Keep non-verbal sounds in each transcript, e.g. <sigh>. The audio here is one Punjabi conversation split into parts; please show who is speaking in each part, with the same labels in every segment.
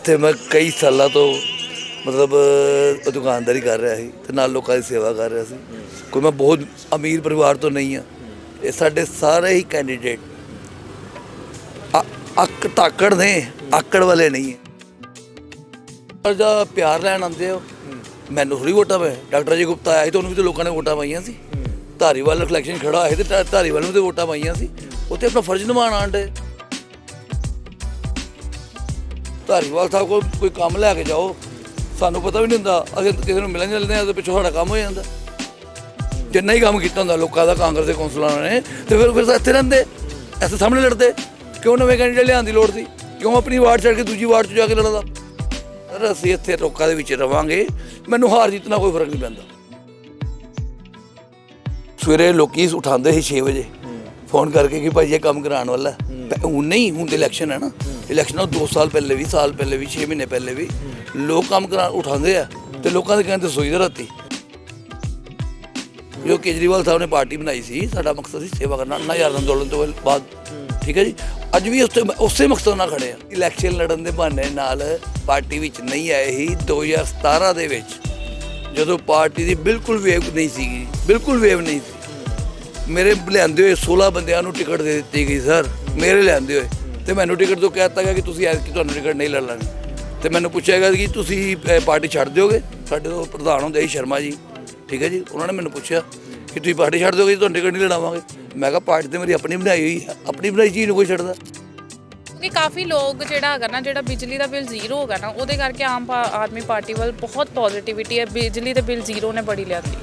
Speaker 1: ਇੱਥੇ ਮੈਂ ਕਈ ਸਾਲਾਂ ਤੋਂ ਮਤਲਬ ਦੁਕਾਨਦਾਰੀ ਕਰ ਰਿਹਾ ਸੀ ਤੇ ਨਾਲ ਲੋਕਾਂ ਦੀ ਸੇਵਾ ਕਰ ਰਿਹਾ ਸੀ। ਕੋਈ ਮੈਂ ਬਹੁਤ ਅਮੀਰ ਪਰਿਵਾਰ ਤੋਂ ਨਹੀਂ ਆ। ਇਹ ਸਾਡੇ ਸਾਰੇ ਹੀ ਕੈਂਡੀਡੇਟ ਅੱਕ ਤਾਕੜ ਨੇ, ਆਕੜ ਵਾਲੇ ਨਹੀਂ ਪਰ ਜਦ ਪਿਆਰ ਲੈਣ ਆਉਂਦੇ ਹੋ, ਮੈਨੂੰ ਥੋੜੀ ਵੋਟਾਂ ਪਏ ਡਾਕਟਰ ਜੀ ਗੁਪਤਾ ਆਇਆ ਸੀ ਤੇ ਉਹਨੂੰ ਵੀ ਤਾਂ ਲੋਕਾਂ ਨੇ ਵੋਟਾਂ ਪਾਈਆਂ ਸੀ। ਧਾਰੀਵਾਲ ਇਲੈਕਸ਼ਨ ਖੜਾ ਹੋਇਆ ਸੀ ਤੇ ਧਾਰੀਵਾਲ ਨੂੰ ਤੇ ਵੋਟਾਂ ਪਾਈਆਂ ਸੀ। ਉੱਥੇ ਆਪਣਾ ਫਰਜ਼ ਨਿਭਾਉਣ ਆਂਡੇ ਧਾਰੀਵਾਲ ਸਾਹਿਬ ਕੋਲ ਕੋਈ ਕੰਮ ਲੈ ਕੇ ਜਾਓ, ਸਾਨੂੰ ਪਤਾ ਵੀ ਨਹੀਂ ਹੁੰਦਾ, ਅਸੀਂ ਕਿਸੇ ਨੂੰ ਮਿਲਣ ਜਾਂਦੇ ਆ ਤੇ ਪਿੱਛੋਂ ਸਾਡਾ ਕੰਮ ਹੋ ਜਾਂਦਾ। ਜਿੰਨਾ ਹੀ ਕੰਮ ਕੀਤਾ ਹੁੰਦਾ ਲੋਕਾਂ ਦਾ, ਕਾਂਗਰਸ ਦੇ ਕੌਂਸਲਰਾਂ ਨੇ, ਤੇ ਫਿਰ ਫਿਰ ਇੱਥੇ ਰਹਿੰਦੇ, ਇੱਥੇ ਸਾਹਮਣੇ ਲੜਦੇ, ਕਿਉਂ ਨਵੇਂ ਕੈਂਡੀਡੇਟ ਲਿਆਉਣ ਦੀ ਲੋੜ ਸੀ? ਕਿਉਂ ਆਪਣੀ ਵਾਰਡ ਛੱਡ ਕੇ ਦੂਜੀ ਵਾਰਡ 'ਚ ਜਾ ਕੇ ਲੜਦਾ? ਸਰ, ਅਸੀਂ ਇੱਥੇ ਲੋਕਾਂ ਦੇ ਵਿੱਚ ਰਵਾਂਗੇ, ਮੈਨੂੰ ਹਾਰ ਜਿੱਤਣਾ ਕੋਈ ਫ਼ਰਕ ਨਹੀਂ ਪੈਂਦਾ। ਸਵੇਰੇ ਲੋਕੀ ਉਠਾਉਂਦੇ ਸੀ 6 ਵਜੇ, ਫੋਨ ਕਰਕੇ ਕਿ ਭਾਈ ਇਹ ਕੰਮ ਕਰਾਉਣ ਵਾਲਾ ਹੁਣ ਨਹੀਂ, ਹੁਣ ਤੇ ਇਲੈਕਸ਼ਨ ਹੈ ਨਾ। ਇਲੈਕਸ਼ਨ ਤੋਂ 2 ਸਾਲ ਪਹਿਲੇ ਵੀ, ਸਾਲ ਪਹਿਲੇ ਵੀ 6 ਮਹੀਨੇ ਪਹਿਲੇ ਵੀ। ਲੋਕ ਕੰਮ ਕਰਾ ਉਠਾਉਂਦੇ ਆ ਤੇ ਲੋਕਾਂ ਦੇ ਕਹਿੰਦੇ ਸੋਈਦੇ ਰਾਤੀ। ਜੋ ਕੇਜਰੀਵਾਲ ਸਾਹਿਬ ਨੇ ਪਾਰਟੀ ਬਣਾਈ ਸੀ, ਸਾਡਾ ਮਕਸਦ ਸੀ ਸੇਵਾ ਕਰਨਾ, ਨਾ ਯਾਰ ਅੰਦੋਲਨ ਤੋਂ ਬਾਅਦ। ਠੀਕ ਹੈ ਜੀ? ਅੱਜ ਵੀ ਉਸੇ ਉਸੇ ਮਕਸਦ ਨਾਲ ਖੜੇ ਆ। ਇਲੈਕਸ਼ਨ ਲੜਨ ਦੇ ਬਹਾਨੇ ਨਾਲ ਪਾਰਟੀ ਵਿੱਚ ਨਹੀਂ ਆਏ ਸੀ 2017 ਦੇ ਵਿੱਚ, ਜਦੋਂ ਪਾਰਟੀ ਦੀ ਬਿਲਕੁਲ ਵੇਵ ਨਹੀਂ ਸੀਗੀ, ਬਿਲਕੁਲ ਵੇਵ ਨਹੀਂ ਸੀ। ਮੇਰੇ ਲਿਆਂਦੇ ਹੋਏ 16 ਬੰਦਿਆਂ ਨੂੰ ਟਿਕਟ ਦੇ ਦਿੱਤੀ ਗਈ, ਸਰ। ਮੇਰੇ ਲਿਆਂਦੇ ਹੋਏ। ਤੇ ਮੈਨੂੰ ਟਿਕਟ ਤੋਂ ਕਹਿ ਦਿੱਤਾ ਗਿਆ ਕਿ ਤੁਸੀਂ ਐਤਕੀ ਤੁਹਾਨੂੰ ਟਿਕਟ ਨਹੀਂ ਲੈ ਲੈਣੀ ਤੇ ਮੈਨੂੰ ਪੁੱਛਿਆ ਗਿਆ ਕਿ ਤੁਸੀਂ ਪਾਰਟੀ ਛੱਡ ਦਿਓਗੇ? ਸਾਡੇ ਤੋਂ ਪ੍ਰਧਾਨ ਹੁੰਦੇ ਸੀ ਸ਼ਰਮਾ ਜੀ। ਠੀਕ ਹੈ ਜੀ? ਉਹਨਾਂ ਨੇ ਮੈਨੂੰ ਪੁੱਛਿਆ ਕਿ ਤੁਸੀਂ ਪਾਰਟੀ ਛੱਡ ਦਿਓਗੇ ਜੀ, ਤੁਹਾਨੂੰ ਟਿਕਟ ਨਹੀਂ ਲੜਾਵਾਂਗੇ। ਮੈਂ ਕਿਹਾ, ਪਾਰਟੀ ਤੇ ਮੇਰੀ ਆਪਣੀ ਬਣਾਈ ਹੋਈ ਹੈ ਆਪਣੀ ਬਣਾਈ ਚੀਜ਼ ਨੂੰ ਕੋਈ ਛੱਡਦਾ।
Speaker 2: ਕਿਉਂਕਿ ਕਾਫੀ ਲੋਕ ਜਿਹੜਾ ਹੈਗਾ ਨਾ, ਜਿਹੜਾ ਬਿਜਲੀ ਦਾ ਬਿੱਲ ਜ਼ੀਰੋ ਹੋਗਾ ਨਾ, ਉਹਦੇ ਕਰਕੇ ਆਮ ਆਦਮੀ ਪਾਰਟੀ ਵੱਲ ਬਹੁਤ ਪੋਜ਼ਿਟਿਵਿਟੀ ਹੈ। ਬਿਜਲੀ ਦੇ ਬਿੱਲ ਜ਼ੀਰੋ ਨੇ ਬੜੀ ਲਿਆਂਦੀ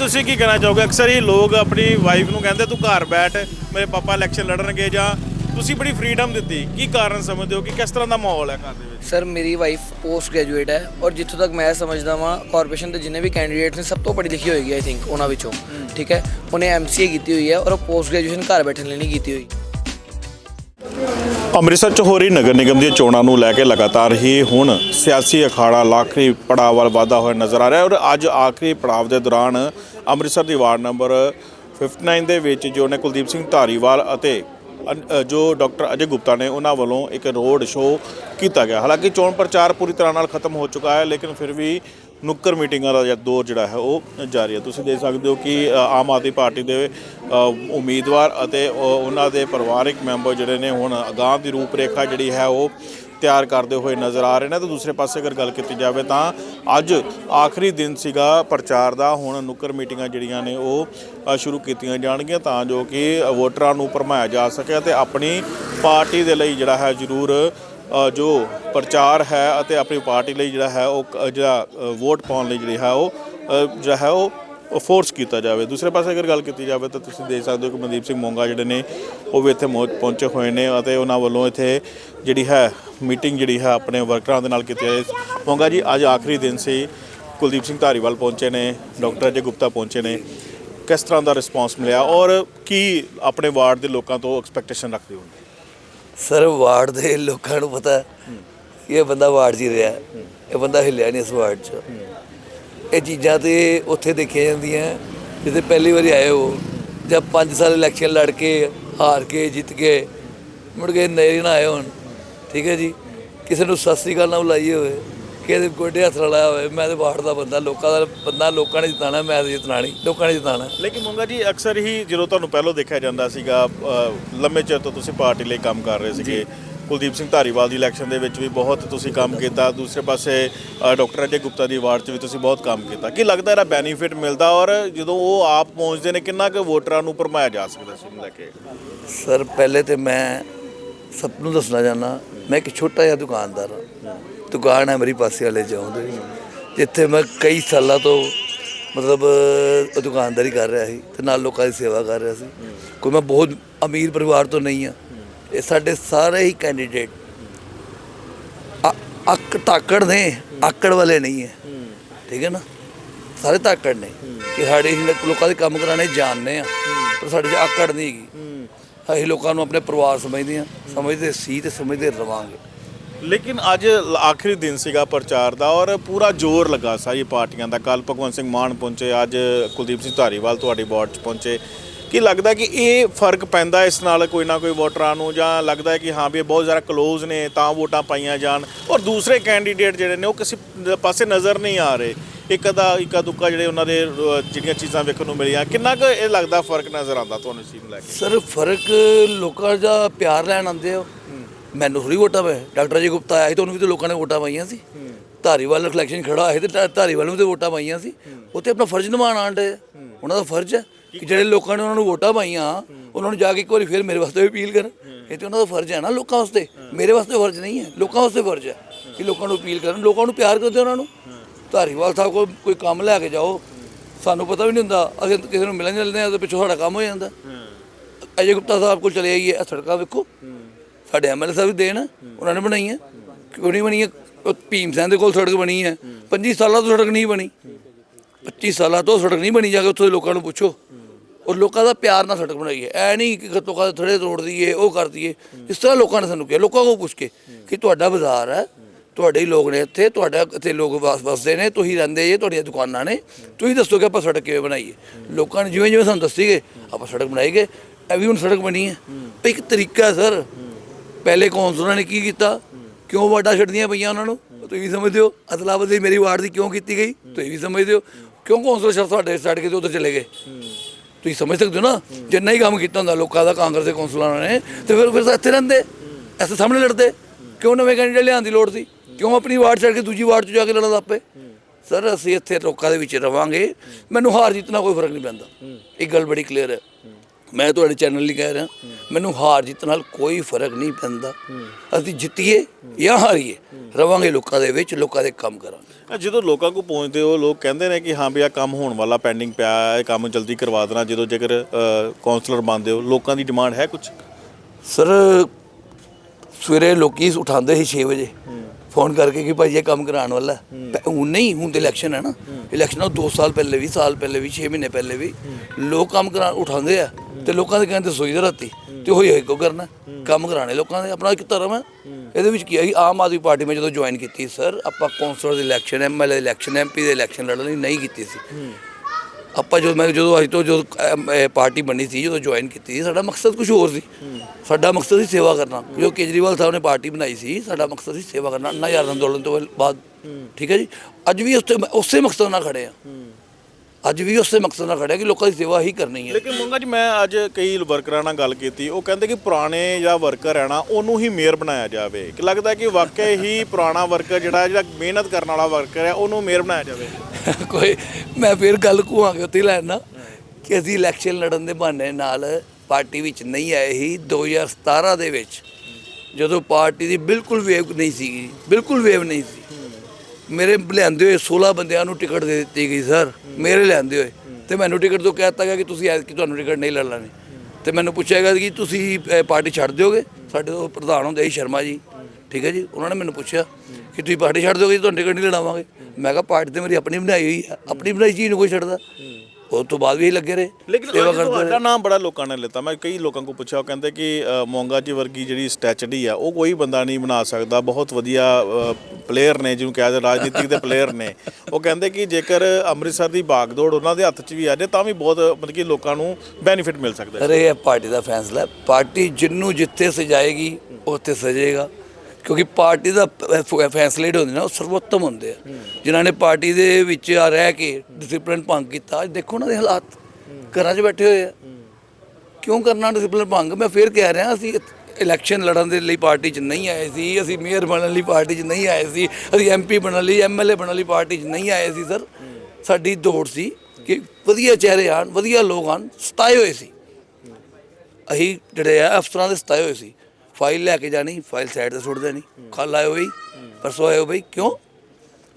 Speaker 3: ਤੁਸੀਂ ਕੀ ਕਹਿਣਾ ਚਾਹੋਗੇ? ਅਕਸਰ ਹੀ ਲੋਕ ਆਪਣੀ ਵਾਈਫ ਨੂੰ ਕਹਿੰਦੇ, ਤੂੰ ਘਰ ਬੈਠ, ਮੇਰੇ ਪਾਪਾ ਇਲੈਕਸ਼ਨ ਲੜਨਗੇ ਜਾਂ ਤੁਸੀਂ ਬੜੀ ਫ੍ਰੀडम ਦਿੱਤੀ। ਕੀ ਕਾਰਨ ਸਮਝਦੇ ਹੋ ਕਿ ਕਿਸ ਤਰ੍ਹਾਂ ਦਾ ਮਾਹੌਲ ਹੈ ਘਰ ਦੇ ਵਿੱਚ?
Speaker 4: ਸਰ, ਮੇਰੀ ਵਾਈਫ ਪੋਸਟ ਗ੍ਰੈਜੂਏਟ ਹੈ ਔਰ ਜਿੱਥੋਂ ਤੱਕ ਮੈਂ ਸਮਝਦਾ ਵਾਂ ਕਾਰਪੋਰੇਸ਼ਨ ਦੇ ਜਿੰਨੇ ਵੀ ਕੈਂਡੀਡੇਟਸ ਨੇ, ਸਭ ਤੋਂ ਪੜ੍ਹੀ ਲਿਖੀ ਹੋਏਗੀ ਆਈ ਥਿੰਕ ਉਹਨਾਂ ਵਿੱਚੋਂ, ਠੀਕ ਹੈ? ਉਹਨੇ ਐਮਸੀਏ ਕੀਤੀ ਹੋਈ ਹੈ ਔਰ ਉਹ ਪੋਸਟ ਗ੍ਰੈਜੂਏਸ਼ਨ ਘਰ ਬੈਠਣ ਲਈ ਨਹੀਂ ਕੀਤੀ ਹੋਈ।
Speaker 3: ਅੰਮ੍ਰਿਤਸਰ 'ਚ ਹੋ ਰਹੀ ਨਗਰ ਨਿਗਮ ਦੀਆਂ ਚੋਣਾਂ ਨੂੰ ਲੈ ਕੇ ਲਗਾਤਾਰ ਹੀ ਹੁਣ ਸਿਆਸੀ ਅਖਾੜਾ ਲਾਖਰੀ ਪੜਾਅ ਵੱਲ ਵਾਧਾ ਹੋਇਆ ਨਜ਼ਰ ਆ ਰਿਹਾ ਔਰ ਅੱਜ ਆਖਰੀ ਪੜਾਅ ਦੇ ਦੌਰਾਨ ਅੰਮ੍ਰਿਤਸਰ ਦੀ ਵਾਰਡ ਨੰਬਰ 59 ਦੇ ਵਿੱਚ ਜੋ ਨੇ ਕੁਲਦੀਪ ਸਿੰਘ ਧਾਰੀਵਾਲ ਅਤੇ ਅ, ਜੋ ਡਾਕਟਰ ਅਜੇ ਗੁਪਤਾ ਨੇ ਉਹਨਾਂ ਵੱਲੋਂ ਇੱਕ ਰੋਡ ਸ਼ੋਅ ਕੀਤਾ ਗਿਆ। ਹਾਲਾਂਕਿ ਚੋਣ ਪ੍ਰਚਾਰ ਪੂਰੀ ਤਰ੍ਹਾਂ ਨਾਲ ਖਤਮ ਹੋ ਚੁੱਕਾ ਹੈ ਲੇਕਿਨ ਫਿਰ ਵੀ ਨੁੱਕਰ ਮੀਟਿੰਗਾਂ ਦਾ ਦੌਰ ਜਿਹੜਾ ਹੈ ਉਹ ਜਾਰੀ ਹੈ। ਤੁਸੀਂ ਦੇਖ ਸਕਦੇ ਹੋ ਕਿ ਆਮ ਆਦਮੀ ਪਾਰਟੀ ਦੇ ਉਮੀਦਵਾਰ ਅਤੇ ਉਹਨਾਂ ਦੇ ਪਰਿਵਾਰਿਕ ਮੈਂਬਰ ਜਿਹੜੇ ਨੇ ਹੁਣ ਅਗਾਂਹ ਦੀ ਰੂਪਰੇਖਾ ਜਿਹੜੀ ਹੈ ਉਹ ਤਿਆਰ ਕਰਦੇ ਹੋਏ ਨਜ਼ਰ ਆ ਰਹੇ ਨੇ। ਤੇ ਦੂਸਰੇ ਪਾਸੇ ਅਗਰ ਗੱਲ ਕੀਤੀ ਜਾਵੇ ਤਾਂ ਅੱਜ ਆਖਰੀ ਦਿਨ ਸੀਗਾ ਪ੍ਰਚਾਰ ਦਾ। ਹੁਣ ਨੁੱਕਰ ਮੀਟਿੰਗਾਂ ਜਿਹੜੀਆਂ ਨੇ ਉਹ ਸ਼ੁਰੂ ਕੀਤੀਆਂ ਜਾਣਗੀਆਂ ਤਾਂ ਜੋ ਕਿ ਵੋਟਰਾਂ ਨੂੰ ਭਰਮਾਇਆ ਜਾ ਸਕੇ ਤੇ ਆਪਣੀ ਪਾਰਟੀ ਦੇ ਲਈ ਜਿਹੜਾ ਹੈ ਜ਼ਰੂਰ ਜੋ ਪ੍ਰਚਾਰ ਹੈ ਅਤੇ ਆਪਣੀ ਪਾਰਟੀ ਲਈ ਜਿਹੜਾ ਹੈ ਉਹ ਜਿਹੜਾ ਵੋਟ ਪਾਉਣ ਲਈ ਜਿਹੜੀ ਹੈ ਉਹ ਜਿਹੜਾ ਹੈ ਉਹ ਫੋਰਸ ਕੀਤਾ ਜਾਵੇ। ਦੂਸਰੇ ਪਾਸੇ ਅਗਰ ਗੱਲ ਕੀਤੀ ਜਾਵੇ ਤਾਂ ਤੁਸੀਂ ਦੇਖ ਸਕਦੇ ਹੋ ਕਿ ਮਨਦੀਪ ਸਿੰਘ ਮੋਂਗਾ ਜਿਹੜੇ ਨੇ, ਉਹ ਵੀ ਇੱਥੇ ਮੌ- ਪਹੁੰਚੇ ਹੋਏ ਨੇ ਅਤੇ ਉਹਨਾਂ ਵੱਲੋਂ ਇੱਥੇ ਜਿਹੜੀ ਹੈ ਮੀਟਿੰਗ ਜਿਹੜੀ ਹੈ ਆਪਣੇ ਵਰਕਰਾਂ ਦੇ ਨਾਲ ਕੀਤੀ ਹੈ। ਮੋਂਗਾ ਜੀ ਅੱਜ ਆਖਰੀ ਦਿਨ ਸੀ। ਕੁਲਦੀਪ ਸਿੰਘ ਧਾਰੀਵਾਲ ਪਹੁੰਚੇ ਨੇ, ਡਾਕਟਰ ਅਜੇ ਗੁਪਤਾ ਪਹੁੰਚੇ ਨੇ। ਕਿਸ ਤਰ੍ਹਾਂ ਦਾ ਰਿਸਪਾਂਸ ਮਿਲਿਆ ਔਰ ਕੀ ਆਪਣੇ ਵਾਰਡ ਦੇ ਲੋਕਾਂ ਤੋਂ ਐਕਸਪੈਕਟੇਸ਼ਨ ਰੱਖਦੇ ਹੋ?
Speaker 1: ਸਰ, ਵਾਰਡ ਦੇ ਲੋਕਾਂ ਨੂੰ ਪਤਾ ਇਹ ਬੰਦਾ ਵਾਰਡ 'ਚ ਹੀ ਰਿਹਾ। ਇਹ ਬੰਦਾ ਹਿੱਲਿਆ ਨਹੀਂ ਇਸ ਵਾਰਡ 'ਚ। ਇਹ ਚੀਜ਼ਾਂ ਤੇ ਉੱਥੇ ਦੇਖੀਆਂ ਜਾਂਦੀਆਂ। ਜਿੱਥੇ ਪਹਿਲੀ ਵਾਰੀ ਆਏ ਹੋ, ਜਾਂ 5 ਸਾਲ ਇਲੈਕਸ਼ਨ ਲੜ ਕੇ, ਹਾਰ ਕੇ, ਜਿੱਤ ਕੇ, ਮੁੜ ਕੇ ਨਏ ਨਾ ਆਏ ਹੋਣ। ਠੀਕ ਹੈ ਜੀ? ਕਿਸੇ ਨੂੰ ਸਤਿ ਸ੍ਰੀ ਅਕਾਲ ਨਾ ਬੁਲਾਈਏ ਹੋਵੇ ਕਿਸੇ ਗੋਡੇ ਹੱਥ ਲਾਇਆ ਹੋਵੇ ਮੈਂ ਤੇ ਵਾਰਡ ਦਾ ਬੰਦਾ ਲੋਕਾਂ ਦਾ ਬੰਦਾ ਲੋਕਾਂ ਨੇ ਜਿਤਾਣਾ ਮੈਂ ਤੇ ਜਿਤਣਾ ਨਹੀਂ ਲੋਕਾਂ ਨੇ ਜਿਤਾਣਾ।
Speaker 3: ਲੇਕਿਨ ਮੰਗਾ ਜੀ ਅਕਸਰ ਹੀ ਜਦੋਂ ਤੁਹਾਨੂੰ ਪਹਿਲਾਂ ਦੇਖਿਆ ਜਾਂਦਾ ਸੀਗਾ ਲੰਮੇ ਚਿਰ ਤੋਂ ਤੁਸੀਂ ਪਾਰਟੀ ਲਈ ਕੰਮ ਕਰ ਰਹੇ ਸੀਗੇ। ਕੁਲਦੀਪ ਸਿੰਘ ਧਾਰੀਵਾਲ ਦੀ ਇਲੈਕਸ਼ਨ ਦੇ ਵਿੱਚ ਵੀ ਬਹੁਤ ਤੁਸੀਂ ਕੰਮ ਕੀਤਾ ਦੂਸਰੇ ਪਾਸੇ ਡਾਕਟਰ ਅਜੇ ਗੁਪਤਾ ਦੀ ਵਾਰਡ 'ਚ ਵੀ ਤੁਸੀਂ ਬਹੁਤ ਕੰਮ ਕੀਤਾ। ਕੀ ਲੱਗਦਾ ਇਹਦਾ ਬੈਨੀਫਿਟ ਮਿਲਦਾ ਔਰ ਜਦੋਂ ਉਹ ਆਪ ਪਹੁੰਚਦੇ ਨੇ ਕਿੰਨਾ ਕੁ ਵੋਟਰਾਂ ਨੂੰ ਭਰਮਾਇਆ ਜਾ ਸਕਦਾ ਸੀ ਲੈ ਕੇ?
Speaker 1: ਸਰ ਪਹਿਲੇ ਤੇ ਮੈਂ ਸਭ ਨੂੰ ਦੱਸਣਾ ਚਾਹੁੰਦਾ ਮੈਂ ਇੱਕ ਛੋਟਾ ਜਿਹਾ ਦੁਕਾਨਦਾਰ ਹਾਂ। ਦੁਕਾਨ ਹੈ ਮੇਰੀ ਪਾਸੇ ਵਾਲੇ ਚਾਹੁੰਦੇ ਜਿੱਥੇ ਮੈਂ ਕਈ ਸਾਲਾਂ ਤੋਂ ਮਤਲਬ ਦੁਕਾਨਦਾਰੀ ਕਰ ਰਿਹਾ ਸੀ ਤੇ ਨਾਲ ਲੋਕਾਂ ਦੀ ਸੇਵਾ ਕਰ ਰਿਹਾ ਸੀ। ਕੋਈ ਮੈਂ ਬਹੁਤ ਅਮੀਰ ਪਰਿਵਾਰ ਤੋਂ ਨਹੀਂ ਆ ਇਹ ਸਾਡੇ ਸਾਰੇ ਹੀ ਕੈਂਡੀਡੇਟ ਅੱਕ ਤਾਕੜ ਨੇ, ਆਕੜ ਵਾਲੇ ਨਹੀਂ ਹੈ। ਠੀਕ ਹੈ ਨਾ? ਸਾਰੇ ਤਾਕੜ ਨੇ ਕਿ ਸਾਡੇ ਹੀ ਲੋਕਾਂ ਦੇ ਕੰਮ ਕਰਾਣੇ ਜਾਣਦੇ ਆ ਪਰ ਸਾਡੇ 'ਚ ਆਕੜ ਨਹੀਂ ਹੈਗੀ। ਅਸੀਂ ਲੋਕਾਂ ਨੂੰ ਆਪਣੇ ਪਰਿਵਾਰ ਸਮਝਦੇ ਆ ਸਮਝਦੇ ਸੀ ਤੇ ਸਮਝਦੇ ਰਵਾਂਗੇ।
Speaker 3: ਲੇਕਿਨ ਅੱਜ ਆਖਰੀ ਦਿਨ ਸੀਗਾ ਪ੍ਰਚਾਰ ਦਾ ਔਰ ਪੂਰਾ ਜ਼ੋਰ ਲੱਗਾ ਸਾਰੀ ਪਾਰਟੀਆਂ ਦਾ। ਕੱਲ ਭਗਵੰਤ ਸਿੰਘ ਮਾਨ ਪਹੁੰਚੇ, ਅੱਜ ਕੁਲਦੀਪ ਸਿੰਘ ਧਾਰੀਵਾਲ ਤੁਹਾਡੀ ਵਾਰਡ 'ਚ ਪਹੁੰਚੇ। ਕੀ ਲੱਗਦਾ ਕਿ ਇਹ ਫ਼ਰਕ ਪੈਂਦਾ ਇਸ ਨਾਲ ਕੋਈ ਨਾ ਕੋਈ ਵੋਟਰਾਂ ਨੂੰ ਜਾਂ ਲੱਗਦਾ ਹੈ ਕਿ ਹਾਂ ਵੀ ਇਹ ਬਹੁਤ ਜ਼ਿਆਦਾ ਕਲੋਜ਼ ਨੇ, ਤਾਂ ਵੋਟਾਂ ਪਾਈਆਂ ਜਾਣ। ਔਰ ਦੂਸਰੇ ਕੈਂਡੀਡੇਟ ਜਿਹੜੇ ਨੇ, ਉਹ ਕਿਸੇ ਪਾਸੇ ਨਜ਼ਰ ਨਹੀਂ ਆ ਰਹੇ। ਇੱਕ ਅਦਾ ਇੱਕਾ ਦੁੱਕਾ ਜਿਹੜੇ ਉਹਨਾਂ ਦੇ ਜਿਹੜੀਆਂ ਚੀਜ਼ਾਂ ਵੇਖਣ ਨੂੰ ਮਿਲੀਆਂ। ਕਿੰਨਾ ਕੁ ਇਹ ਲੱਗਦਾ ਫ਼ਰਕ ਨਜ਼ਰ ਆਉਂਦਾ ਤੁਹਾਨੂੰ ਇਸ ਚੀਜ਼ ਨੂੰ ਲੈ ਕੇ?
Speaker 1: ਸਰ, ਫ਼ਰਕ ਲੋਕਾਂ ਦਾ ਪਿਆਰ ਲੈਣ ਆਉਂਦੇ ਹੋ ਮੈਨੂੰ ਥੋੜੀ ਵੋਟਾਂ ਪਏ। ਡਾਕਟਰ ਅਜੇ ਗੁਪਤਾ ਆਇਆ ਸੀ ਤਾਂ ਉਹਨੂੰ ਵੀ ਤਾਂ ਲੋਕਾਂ ਨੇ ਵੋਟਾਂ ਪਾਈਆਂ ਸੀ। ਧਾਰੀਵਾਲ ਇਲੈਕਸ਼ਨ ਖੜਾ ਹੋਇਆ ਸੀ ਤੇ ਧਾਰੀਵਾਲ ਨੂੰ ਵੀ ਤਾਂ ਵੋਟਾਂ ਪਾਈਆਂ ਸੀ। ਉਹ ਤੇ ਆਪਣਾ ਫਰਜ਼ ਨਿਭਾਉਣ ਆਂਡੇ ਉਹਨਾਂ ਦਾ ਫਰਜ਼ ਹੈ ਕਿ ਜਿਹੜੇ ਲੋਕਾਂ ਨੇ ਉਹਨਾਂ ਨੂੰ ਵੋਟਾਂ ਪਾਈਆਂ, ਉਹਨਾਂ ਨੂੰ ਜਾ ਕੇ ਇੱਕ ਵਾਰੀ ਫਿਰ ਮੇਰੇ ਵਾਸਤੇ ਵੀ ਅਪੀਲ ਕਰਨ। ਇਹ ਤੇ ਉਹਨਾਂ ਦਾ ਫਰਜ਼ ਹੈ ਨਾ ਲੋਕਾਂ ਵਾਸਤੇ। ਮੇਰੇ ਵਾਸਤੇ ਫਰਜ਼ ਨਹੀਂ ਹੈ। ਲੋਕਾਂ ਵਾਸਤੇ ਫਰਜ਼ ਹੈ ਕਿ ਲੋਕਾਂ ਨੂੰ ਅਪੀਲ ਕਰਨ। ਲੋਕਾਂ ਨੂੰ ਪਿਆਰ ਕਰਦੇ ਉਹਨਾਂ ਨੂੰ। ਧਾਰੀਵਾਲ ਸਾਹਿਬ ਕੋਲ ਕੋਈ ਕੰਮ ਲੈ ਕੇ ਜਾਓ। ਸਾਨੂੰ ਪਤਾ ਵੀ ਨਹੀਂ ਹੁੰਦਾ। ਅਸੀਂ ਕਿਸੇ ਨੂੰ ਮਿਲਣ ਚੱਲਦੇ ਆ ਤਾਂ ਪਿੱਛੋਂ ਸਾਡਾ ਕੰਮ ਹੋ ਜਾਂਦਾ। ਅਜੇ ਗੁਪਤਾ ਸਾਹਿਬ ਕੋਲ ਚਲੇ ਆਈਏ। ਇਹ ਸੜਕਾਂ ਵੇਖੋ। ਸਾਡੇ ਐਮਐਲਏ ਸਾਹਿਬ ਵੀ ਦੇਣ, ਉਹਨਾਂ ਨੇ ਬਣਾਈ ਹੈ। ਕਿਉਂ ਨਹੀਂ ਬਣੀਆਂ? ਉਹ ਭੀਮ ਸਿੰਘ ਦੇ ਕੋਲ ਸੜਕ ਬਣੀ ਹੈ। 25 ਸਾਲਾਂ ਤੋਂ ਸੜਕ ਨਹੀਂ ਬਣੀ। 25 ਸਾਲਾਂ ਤੋਂ ਸੜਕ ਨਹੀਂ ਬਣੀ, ਜਾ ਕੇ ਉੱਥੋਂ ਦੇ ਲੋਕਾਂ ਨੂੰ ਪੁੱਛੋ। ਔਰ ਲੋਕਾਂ ਦਾ ਪਿਆਰ ਨਾਲ ਸੜਕ ਬਣਾਈ ਹੈ। ਐ ਨਹੀਂ ਕਿ ਲੋਕਾਂ ਦੇ ਥੜੇ ਤੋੜ ਦਈਏ ਉਹ ਕਰ ਦਈਏ ਇਸ ਤਰ੍ਹਾਂ ਲੋਕਾਂ ਨੇ ਸਾਨੂੰ ਕਿਹਾ। ਲੋਕਾਂ ਕੋਲ ਪੁੱਛ ਕੇ ਕਿ ਤੁਹਾਡਾ ਬਾਜ਼ਾਰ ਹੈ, ਤੁਹਾਡੇ ਹੀ ਲੋਕ ਨੇ ਇੱਥੇ, ਤੁਹਾਡਾ ਇੱਥੇ ਲੋਕ ਵਸ, ਵਸਦੇ ਨੇ, ਤੁਸੀਂ ਰਹਿੰਦੇ ਜੇ, ਤੁਹਾਡੀਆਂ ਦੁਕਾਨਾਂ ਨੇ। ਤੁਸੀਂ ਦੱਸੋ ਕਿ ਆਪਾਂ ਸੜਕ ਕਿਵੇਂ ਬਣਾਈਏ ਲੋਕਾਂ ਨੇ ਜਿਵੇਂ ਜਿਵੇਂ ਸਾਨੂੰ ਦੱਸੀ ਗਏ, ਆਪਾਂ ਸੜਕ ਬਣਾਈ ਗਏ। ਇਹ ਵੀ ਹੁਣ ਸੜਕ ਬਣੀ ਹੈ। ਵੀ ਇੱਕ ਤਰੀਕਾ ਹੈ, ਸਰ। ਪਹਿਲੇ ਕੌਂਸਲਰਾਂ ਨੇ ਕੀ ਕੀਤਾ? ਕਿਉਂ ਵਾਰਡਾਂ ਛੱਡਦੀਆਂ ਪਈਆਂ ਉਹਨਾਂ ਨੂੰ? ਤੁਸੀਂ ਵੀ ਸਮਝਦੇ ਹੋ ਅਦਲਾਬਦੀ ਮੇਰੀ ਵਾਰਡ ਦੀ ਕਿਉਂ ਕੀਤੀ ਗਈ? ਤੁਸੀਂ ਵੀ ਸਮਝਦੇ ਹੋ। ਕਿਉਂ ਕੌਂਸਲਰ ਸ਼ਰ ਤੁਹਾਡੇ ਛੱਡ ਕੇ ਤੇ ਉਧਰ ਚਲੇ ਗਏ? ਤੁਸੀਂ ਸਮਝ ਸਕਦੇ ਹੋ ਨਾ? ਜਿੰਨਾ ਹੀ ਕੰਮ ਕੀਤਾ ਹੁੰਦਾ ਲੋਕਾਂ ਦਾ ਕਾਂਗਰਸ ਦੇ ਕੌਂਸਲਰਾਂ ਨੇ ਤੇ ਫਿਰ ਫਿਰ ਇੱਥੇ ਰਹਿੰਦੇ। ਐਸੇ ਸਾਹਮਣੇ ਲੜਦੇ। ਕਿਉਂ ਨਵੇਂ ਕੈਂਡੀਡੇਟ ਲਿਆਉਣ ਦੀ ਲੋੜ ਸੀ? ਕਿਉਂ ਆਪਣੀ ਵਾਰਡ ਛੱਡ ਕੇ ਦੂਜੀ ਵਾਰਡ 'ਚ ਜਾ ਕੇ ਲੜਨ ਲੱਗ ਪਏ? ਸਰ ਅਸੀਂ ਇੱਥੇ ਲੋਕਾਂ ਦੇ ਵਿੱਚ ਰਵਾਂਗੇ। ਮੈਨੂੰ ਹਾਰ ਜਿੱਤ ਨਾਲ ਕੋਈ ਫ਼ਰਕ ਨਹੀਂ ਪੈਂਦਾ। ਇਹ ਗੱਲ ਬੜੀ ਕਲੀਅਰ ਹੈ। ਮੈਂ ਤੁਹਾਡੇ ਚੈਨਲ ਲਈ ਕਹਿ ਰਿਹਾ ਮੈਨੂੰ ਹਾਰ ਜਿੱਤ ਨਾਲ ਕੋਈ ਫ਼ਰਕ ਨਹੀਂ ਪੈਂਦਾ। ਅਸੀਂ ਜਿੱਤੀਏ ਜਾਂ ਹਾਰੀਏ ਰਵਾਂਗੇ ਲੋਕਾਂ ਦੇ ਵਿੱਚ ਲੋਕਾਂ ਦੇ ਕੰਮ ਕਰਾਂਗੇ।
Speaker 3: ਜਦੋਂ ਲੋਕਾਂ ਕੋਲ ਪਹੁੰਚਦੇ ਹੋ ਲੋਕ ਕਹਿੰਦੇ ਨੇ ਕਿ ਹਾਂ ਵੀ ਆ ਕੰਮ ਹੋਣ ਵਾਲਾ ਪੈਂਡਿੰਗ ਪਿਆ ਹੈ ਇਹ ਕੰਮ ਜਲਦੀ ਕਰਵਾ ਦੇਣਾ ਜਦੋਂ ਜੇਕਰ ਅ, ਕੌਂਸਲਰ ਬਣਦੇ ਹੋ ਲੋਕਾਂ ਦੀ ਡਿਮਾਂਡ ਹੈ ਕੁਝ
Speaker 1: ਸਰ ਸਵੇਰੇ ਲੋਕੀ ਉਠਾਉਂਦੇ ਸੀ 6 ਵਜੇ। ਫੋਨ ਕਰਕੇ ਕਿ ਭਾਈ ਇਹ ਕੰਮ ਕਰਾਉਣ ਵਾਲਾ ਹੁਣ ਨਹੀਂ ਹੁਣ ਤੇ ਇਲੈਕਸ਼ਨ ਹੈ ਨਾ। ਇਲੈਕਸ਼ਨ ਤੋਂ 2 ਸਾਲ ਪਹਿਲੇ ਵੀ ਸਾਲ ਪਹਿਲੇ ਵੀ 6 ਮਹੀਨੇ ਪਹਿਲੇ ਵੀ। ਲੋਕ ਕੰਮ ਕਰਾ ਉਠਾਉਂਦੇ ਆ ਤੇ ਲੋਕਾਂ ਦੇ ਕਹਿੰਦੇ ਸੋਈ ਦੇ ਰਾਤੀ। ਤੇ ਉਹ ਹੀ ਕੋ ਕਰਨਾ? ਕੰਮ ਕਰਾਣੇ ਲੋਕਾਂ ਦੇ ਆਪਣਾ ਇੱਕ ਧਰਮ ਹੈ। ਇਹਦੇ ਵਿੱਚ ਕੀ ਹੈ ਆਮ ਆਦਮੀ ਪਾਰਟੀ ਮੈਂ ਜਦੋਂ ਜੁਆਇਨ ਕੀਤੀ ਸਰ ਆਪਾਂ ਕੌਂਸਲਰ ਦੇ ਇਲੈਕਸ਼ਨ ਐਮਐਲਏ ਇਲੈਕਸ਼ਨ ਐਮਪੀ ਦੇ ਇਲੈਕਸ਼ਨ ਲੜਨ ਲਈ ਨਹੀਂ ਕੀਤੀ ਸੀ। ਆਪਾਂ ਜਦੋਂ ਮੈਂ ਜਦੋਂ ਅੱਜ ਤੋਂ ਜਦੋਂ ਇਹ ਪਾਰਟੀ ਬਣੀ ਸੀ ਜਦੋਂ ਜੁਆਇਨ ਕੀਤੀ ਸੀ ਸਾਡਾ ਮਕਸਦ ਕੁਝ ਹੋਰ ਸੀ। ਸਾਡਾ ਮਕਸਦ ਸੀ ਸੇਵਾ ਕਰਨਾ। ਜੋ ਕੇਜਰੀਵਾਲ ਸਾਹਿਬ ਨੇ ਪਾਰਟੀ ਬਣਾਈ ਸੀ ਸਾਡਾ ਮਕਸਦ ਸੀ ਸੇਵਾ ਕਰਨਾ ਅੰਨਾ ਹਜ਼ਾਰ ਅੰਦੋਲਨ ਤੋਂ ਬਾਅਦ। ਠੀਕ ਹੈ ਜੀ? ਅੱਜ ਵੀ ਉਸੇ ਉਸੇ ਮਕਸਦ ਨਾਲ ਖੜੇ ਆ। ਅੱਜ ਵੀ ਉਸੇ ਮਕਸਦ ਨਾਲ ਖੜੇ ਆ ਕਿ ਲੋਕਾਂ ਦੀ ਸੇਵਾ ਹੀ ਕਰਨੀ ਹੈ।
Speaker 3: ਲੇਕਿਨ ਮੰਗਾ ਜੀ ਮੈਂ ਅੱਜ ਕਈ ਵਰਕਰਾਂ ਨਾਲ ਗੱਲ ਕੀਤੀ। ਉਹ ਕਹਿੰਦੇ ਕਿ ਪੁਰਾਣੇ ਜਿਹੜਾ ਵਰਕਰ ਹੈ ਨਾ ਉਹਨੂੰ ਹੀ ਮੇਅਰ ਬਣਾਇਆ ਜਾਵੇ। ਕਿ ਲੱਗਦਾ ਕਿ ਵਾਕਈ ਹੀ ਪੁਰਾਣਾ ਵਰਕਰ ਜਿਹੜਾ ਜਿਹੜਾ ਮਿਹਨਤ ਕਰਨ ਵਾਲਾ ਵਰਕਰ ਹੈ ਉਹਨੂੰ ਮੇਅਰ ਬਣਾਇਆ ਜਾਵੇ। <laughs>
Speaker 1: ਕੋਈ, ਮੈਂ ਫਿਰ ਗੱਲ ਘੁਆਂਗੇ ਉੱਥੇ ਲੈਣਾ ਕਿ ਅਸੀਂ ਇਲੈਕਸ਼ਨ ਲੜਨ ਦੇ ਬਹਾਨੇ ਨਾਲ ਪਾਰਟੀ ਵਿੱਚ ਨਹੀਂ ਆਏ ਸੀ 2017 ਦੇ ਵਿੱਚ, ਜਦੋਂ ਪਾਰਟੀ ਦੀ ਬਿਲਕੁਲ ਵੇਵ ਨਹੀਂ ਸੀਗੀ, ਬਿਲਕੁਲ ਵੇਵ ਨਹੀਂ ਸੀ। ਮੇਰੇ ਲਿਆਂਦੇ ਹੋਏ 16 ਬੰਦਿਆਂ ਨੂੰ ਟਿਕਟ ਦੇ ਦਿੱਤੀ ਗਈ ਸਰ ਮੇਰੇ ਲਿਆਂਦੇ ਹੋਏ। ਤੇ ਮੈਨੂੰ ਟਿਕਟ ਤੋਂ ਕਹਿ ਦਿੱਤਾ ਗਿਆ ਕਿ ਤੁਸੀਂ ਐਤਕੀ ਤੁਹਾਨੂੰ ਟਿਕਟ ਨਹੀਂ ਲੜ ਲੈਣੀ। ਤੇ ਮੈਨੂੰ ਪੁੱਛਿਆ ਗਿਆ ਕਿ ਤੁਸੀਂ ਪਾਰਟੀ ਛੱਡ ਦਿਓਗੇ? ਸਾਡੇ ਤੋਂ ਪ੍ਰਧਾਨ ਹੁੰਦੇ ਸੀ ਸ਼ਰਮਾ ਜੀ। ਠੀਕ ਹੈ ਜੀ? ਉਹਨਾਂ ਨੇ ਮੈਨੂੰ ਪੁੱਛਿਆ। ਕਿ ਤੁਸੀਂ ਪਾਰਟੀ ਛੱਡ ਦਿਓਗੇ ਜੀ, ਤੁਹਾਨੂੰ ਟਿਕਟ ਨਹੀਂ ਲੜਾਵਾਂਗੇ। ਮੈਂ ਕਿਹਾ ਪਾਰਟੀ ਤੇ ਮੇਰੀ ਆਪਣੀ ਬਣਾਈ ਹੋਈ ਹੈ ਆਪਣੀ ਬਣਾਈ ਚੀਜ਼ ਨੂੰ ਕੋਈ ਛੱਡਦਾ। ਉਹ ਤੋਂ ਬਾਅਦ ਵੀ ਇਹ ਲੱਗੇ ਰਹੇ
Speaker 3: ਲੇਕਿਨ
Speaker 1: ਸੇਵਾ ਕਰਦੇ
Speaker 3: ਤੁਹਾਡਾ ਨਾਮ ਬੜਾ ਲੋਕਾਂ ਨੇ ਲਿੱਤਾ। ਮੈਂ ਕਈ ਲੋਕਾਂ ਕੋਲ ਪੁੱਛਿਆ ਉਹ ਕਹਿੰਦੇ ਕਿ ਮੋਂਗਾ ਜੀ ਵਰਗੀ ਜਿਹੜੀ ਸਟੈਚਡੀ ਆ ਉਹ ਕੋਈ ਬੰਦਾ ਨਹੀਂ ਬਣਾ ਸਕਦਾ। ਬਹੁਤ ਵਧੀਆ ਪਲੇਅਰ ਨੇ ਜਿਹਨੂੰ ਕਿਹਾ ਜਾਂਦਾ ਰਾਜਨੀਤਿਕ ਦੇ ਪਲੇਅਰ ਨੇ। ਉਹ ਕਹਿੰਦੇ ਕਿ ਜੇਕਰ ਅੰਮ੍ਰਿਤਸਰ ਦੀ ਬਾਗਦੌੜ ਉਹਨਾਂ ਦੇ ਹੱਥ 'ਚ ਵੀ ਆ ਜਾਏ ਤਾਂ ਵੀ ਬਹੁਤ ਮਤਲਬ ਕਿ ਲੋਕਾਂ ਨੂੰ ਬੈਨੀਫਿਟ ਮਿਲ ਸਕਦਾ ਹੈ।
Speaker 1: ਅਰੇ ਇਹ ਪਾਰਟੀ ਦਾ ਫੈਸਲਾ ਪਾਰਟੀ ਜਿੰਨੂੰ ਜਿੱਥੇ ਸਜਾਏਗੀ ਉੱਥੇ ਸਜੇਗਾ। ਕਿਉਂਕਿ ਪਾਰਟੀ ਦਾ ਫੈਸਲੇ ਜਿਹੜੇ ਹੁੰਦੇ ਨੇ, ਉਹ ਸਰਵੋਤਮ ਹੁੰਦੇ ਆ। ਜਿਨ੍ਹਾਂ ਨੇ ਪਾਰਟੀ ਦੇ ਵਿੱਚ ਆ ਰਹਿ ਕੇ ਡਿਸਪਲਿਨ ਭੰਗ ਕੀਤਾ, ਅੱਜ ਦੇਖੋ ਉਹਨਾਂ ਦੇ ਹਾਲਾਤ। ਘਰਾਂ 'ਚ ਬੈਠੇ ਹੋਏ ਆ। ਕਿਉਂ ਕਰਨਾ ਡਿਸਪਲਿਨ ਭੰਗ? ਮੈਂ ਫੇਰ ਕਹਿ ਰਿਹਾ, ਅਸੀਂ ਇਲੈਕਸ਼ਨ ਲੜਨ ਦੇ ਲਈ ਪਾਰਟੀ 'ਚ ਨਹੀਂ ਆਏ ਸੀ, ਅਸੀਂ ਮੇਅਰ ਬਣਨ ਲਈ ਪਾਰਟੀ 'ਚ ਨਹੀਂ ਆਏ ਸੀ, ਅਸੀਂ ਐਮਪੀ ਬਣਨ ਲਈ ਐਮਐਲਏ ਬਣਨ ਲਈ ਪਾਰਟੀ 'ਚ ਨਹੀਂ ਆਏ ਸੀ, ਸਰ। ਸਾਡੀ ਦੌੜ ਸੀ ਕਿ ਵਧੀਆ ਚਿਹਰੇ ਆਣ ਵਧੀਆ ਲੋਕ ਆਣ ਸਤਾਏ ਹੋਏ ਸੀ। ਅਸੀਂ ਜਿਹੜੇ ਆ ਅਫਸਰਾਂ ਦੇ ਸਤਾਏ ਹੋਏ ਸੀ। ਫਾਈਲ ਲੈ ਕੇ ਜਾਣੀ ਫਾਈਲ ਸਾਈਡ ਤੇ ਸੁੱਟ ਦੇਣੀ। ਕੱਲ ਆਇਓ ਬਈ ਪਰਸੋਂ ਆਇਓ ਬਈ ਕਿਉਂ?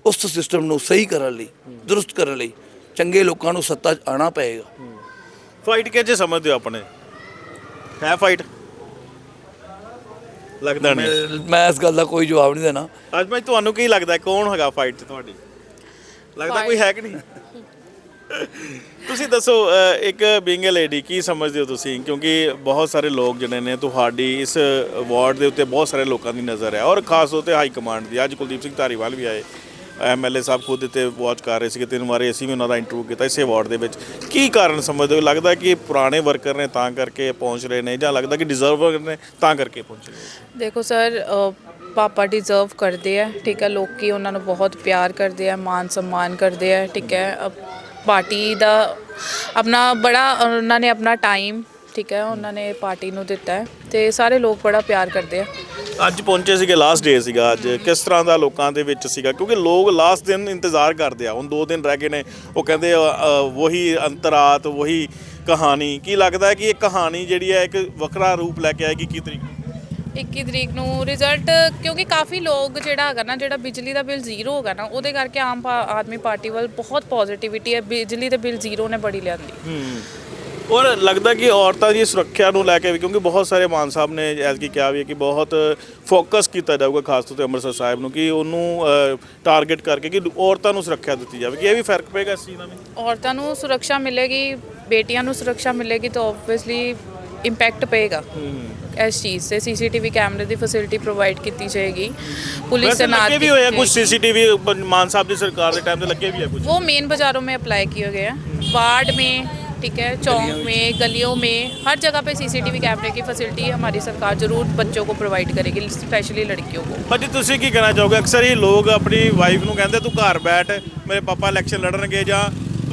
Speaker 1: ਉਸ ਸਿਸਟਮ ਨੂੰ ਸਹੀ ਕਰਨ ਲਈ ਦਰੁਸਤ ਕਰਨ ਲਈ ਚੰਗੇ ਲੋਕਾਂ ਨੂੰ ਸੱਤਾ 'ਚ ਆਣਾ ਪਏਗਾ।
Speaker 3: ਫਾਈਟ ਕਿਹ ਸਮਝਦੇ ਹੋ ਆਪਣੇ? ਹੈ ਫਾਈਟ ਲੱਗਦਾ ਨਹੀਂ।
Speaker 1: ਮੈਂ- ਮੈਂ ਇਸ ਗੱਲ ਦਾ ਕੋਈ ਜਵਾਬ ਨਹੀਂ ਦੇਣਾ।
Speaker 3: ਅੱਜ ਮੈਂ ਤੁਹਾਨੂੰ ਕੀ ਲੱਗਦਾ ਕੌਣ ਹੈਗਾ ਫਾਈਟ 'ਚ ਤੁਹਾਡੀ? ਲੱਗਦਾ ਕੋਈ ਹੈ ਕਿ ਨਹੀਂ? ਤੁਸੀਂ ਦੱਸੋ ਅ, ਇੱਕ ਬੀਇੰਗ ਅ ਲੇਡੀ ਕੀ ਸਮਝਦੇ ਹੋ ਤੁਸੀਂ? ਕਿਉਂਕਿ ਬਹੁਤ ਸਾਰੇ ਲੋਕ ਜਿਹੜੇ ਨੇ ਤੁਹਾਡੀ ਇਸ ਵਾਰਡ ਦੇ ਉੱਤੇ ਬਹੁਤ ਸਾਰੇ ਲੋਕਾਂ ਦੀ ਨਜ਼ਰ ਹੈ ਔਰ ਖਾਸ ਤੌਰ ਤੇ ਹਾਈ ਕਮਾਂਡ ਦੀ। ਅੱਜ ਕੁਲਦੀਪ ਸਿੰਘ ਧਾਰੀਵਾਲ ਵੀ ਆਏ ਐਮਐਲਏ ਸਾਹਿਬ ਖੁਦ ਇੱਥੇ ਵਾਚ ਕਰ ਰਹੇ ਸੀਗੇ ਤਿੰਨ ਵਾਰੀ ਅਸੀਂ ਵੀ ਉਹਨਾਂ ਦਾ ਇੰਟਰਵਿਊ ਕੀਤਾ ਇਸੇ ਵਾਰਡ ਦੇ ਵਿੱਚ। ਕੀ ਕਾਰਨ ਸਮਝਦੇ ਹੋ? ਲੱਗਦਾ ਕਿ ਪੁਰਾਣੇ ਵਰਕਰ ਨੇ ਤਾਂ ਕਰਕੇ ਪਹੁੰਚ ਰਹੇ ਨੇ ਜਾਂ ਲੱਗਦਾ ਕਿ ਡਿਜ਼ਰਵਰ ਨੇ ਤਾਂ ਕਰਕੇ ਪਹੁੰਚ ਰਹੇ ਨੇ?
Speaker 2: ਦੇਖੋ ਸਰ ਅ, ਪਾਪਾ ਡਿਜ਼ਰਵ ਕਰਦੇ ਆ ਠੀਕ ਹੈ ਲੋਕੀ ਉਹਨਾਂ ਨੂੰ ਬਹੁਤ ਪਿਆਰ ਕਰਦੇ ਆ ਮਾਨ ਸਨਮਾਨ ਕਰਦੇ ਆ ਠੀਕ ਹੈ। ਅ, ਪਾਰਟੀ ਦਾ ਆਪਣਾ ਬੜਾ, ਉਹਨਾਂ ਨੇ ਆਪਣਾ ਟਾਈਮ ਠੀਕ ਹੈ, ਉਹਨਾਂ ਨੇ ਪਾਰਟੀ ਨੂੰ ਦਿੱਤਾ ਹੈ ਤੇ ਸਾਰੇ ਲੋਕ ਬੜਾ ਪਿਆਰ ਕਰਦੇ ਆ।
Speaker 3: ਅੱਜ ਪਹੁੰਚੇ ਸੀਗੇ ਲਾਸਟ ਡੇ ਸੀਗਾ ਅੱਜ। ਕਿਸ ਤਰ੍ਹਾਂ ਦਾ ਲੋਕਾਂ ਦੇ ਵਿੱਚ ਸੀਗਾ? ਕਿਉਂਕਿ ਲੋਕ ਲਾਸਟ ਦਿਨ ਇੰਤਜ਼ਾਰ ਕਰਦੇ ਆ। ਹੁਣ ਦੋ ਦਿਨ ਰਹਿ ਗਏ ਨੇ, ਉਹ ਕਹਿੰਦੇ ਵਹੀ ਅੰਤਰਾਤ, ਵਹੀ ਕਹਾਣੀ। ਕੀ ਲੱਗਦਾ ਕਿ ਇਹ ਕਹਾਣੀ ਜਿਹੜੀ ਹੈ, ਇੱਕ ਵੱਖਰਾ ਰੂਪ ਲੈ ਕੇ ਆਏਗੀ? ਕੀ ਤਰੀਕ
Speaker 2: 21 ਤਰੀਕ ਨੂੰ ਰਿਜ਼ਲਟ ਕਿਉਂਕਿ ਕਾਫੀ ਲੋਕ ਜਿਹੜਾ ਹੈਗਾ ਨਾ ਜਿਹੜਾ ਬਿਜਲੀ ਦਾ ਬਿੱਲ ਜ਼ੀਰੋ ਹੋਗਾ ਨਾ ਉਹਦੇ ਕਰਕੇ ਆਮ ਪਾ- ਆਦਮੀ ਪਾਰਟੀ ਵੱਲ ਬਹੁਤ ਪੋਜ਼ਿਟਿਵਿਟੀ ਹੈ ਬਿਜਲੀ ਦੇ ਬਿੱਲ ਜ਼ੀਰੋ ਨੇ ਬੜੀ ਲਿਆਂਦੀ।
Speaker 3: ਹੂੰ। ਔਰ ਲੱਗਦਾ ਕਿ ਔਰਤਾਂ ਦੀ ਸੁਰੱਖਿਆ ਨੂੰ ਲੈ ਕੇ ਵੀ ਕਿਉਂਕਿ ਬਹੁਤ ਸਾਰੇ ਮਾਨ ਸਾਹਿਬ ਨੇ ਐਤਕੀ ਕਿਹਾ ਵੀ ਹੈ ਕਿ ਬਹੁਤ ਫੋਕਸ ਕੀਤਾ ਜਾਊਗਾ ਖਾਸ ਤੌਰ ਤੇ ਅੰਮ੍ਰਿਤਸਰ ਸਾਹਿਬ ਨੂੰ ਕਿ ਉਹਨੂੰ ਟਾਰਗੇਟ ਕਰਕੇ ਕਿ ਔਰਤਾਂ ਨੂੰ ਸੁਰੱਖਿਆ ਦਿੱਤੀ ਜਾਵੇ। ਕਿ ਇਹ ਵੀ ਫ਼ਰਕ ਪਏਗਾ ਇਸ ਚੀਜ਼ ਦਾ ਵੀ?
Speaker 2: ਔਰਤਾਂ ਨੂੰ ਸੁਰੱਖਿਆ ਮਿਲੇਗੀ ਬੇਟੀਆਂ ਨੂੰ ਸੁਰੱਖਿਆ ਮਿਲੇਗੀ ਤਾਂ ਆਬਵੀਅਸਲੀ ਇੰਪੈਕਟ ਪਏਗਾ। ਇਸ ਚੀਜ਼ ਤੇ ਸੀਸੀਟੀਵੀ ਕੈਮਰੇ ਦੀ ਫੈਸਿਲਿਟੀ ਪ੍ਰੋਵਾਈਡ ਕੀਤੀ ਜਾਏਗੀ ਪੁਲਿਸ
Speaker 3: ਵੈਸੇ
Speaker 2: ਤੈਨਾਤ
Speaker 3: ਲੱਗੇ ਵੀ ਹੋਇਆ
Speaker 2: ਕੀਤੀ
Speaker 3: ਕੁਝ
Speaker 2: ਜਾਏਗੀ।
Speaker 3: सीसीटीवी मान साहब की सरकार के टाइम पे लगे भी है कुछ
Speaker 2: वो मेन बाज़ारों में अप्लाई किए गए हैं वार्ड में ठीक है चौक में गलियों में हर जगह पे सीसीटीवी कैमरे की फैसिलिटी हमारी सरकार ज़रूर बच्चों को प्रोवाइड करेगी स्पेशली लड़कियों को
Speaker 3: ਭਾਜੀ ਤੁਸੀਂ ਕੀ ਕਹਿਣਾ ਚਾਹੋਗੇ ਅਕਸਰ ਹੀ ਲੋਕ ਆਪਣੀ ਵਾਈਫ ਨੂੰ ਕਹਿੰਦੇ ਤੂੰ ਘਰ ਬੈਠ ਮੇਰੇ ਪਾਪਾ ਇਲੈਕਸ਼ਨ ਲੜਨਗੇ ਜਾਂ